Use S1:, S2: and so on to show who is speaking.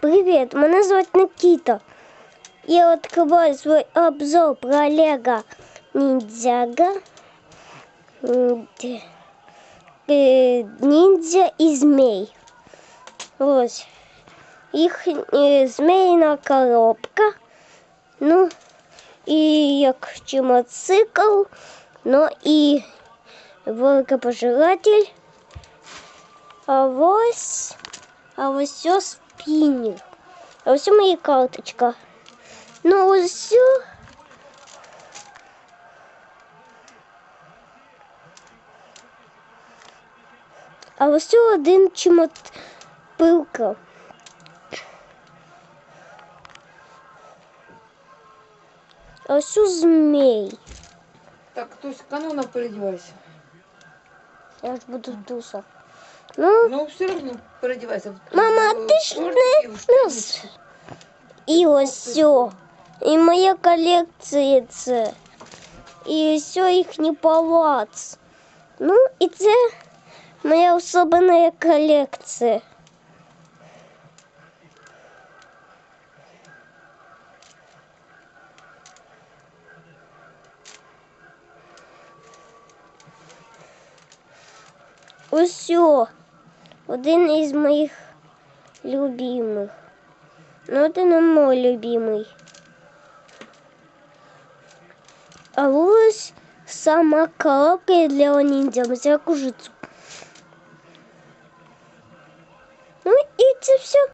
S1: Привет, меня зовут Никита. Я открываю свой обзор про Лего Ниндзяго. М, д- э, Ниндзя и змей. Вот. Их э, змеїна коробка. Ну, і як мотоцикл, ну і великопожиратель. А ось, а ось все спіннер. А ось моя карточка. Ну ось все. А ось все один чимот пилка. А ось все змей.
S2: Так, то есть канона переодевайся.
S1: Я ж буду туса. Ну,
S2: Но все равно переодевайся.
S1: Мама,
S2: В
S1: ти ж
S2: шортики, в
S1: не
S2: штанички.
S1: І ось все. І моя колекція це. І все їхній палац. Ну, і це моя особлива колекція. Ось все. Один із моїх любимих. Ну, это не мой любимый. А ось сама коробка для ниндзя, всяку жицу. Ну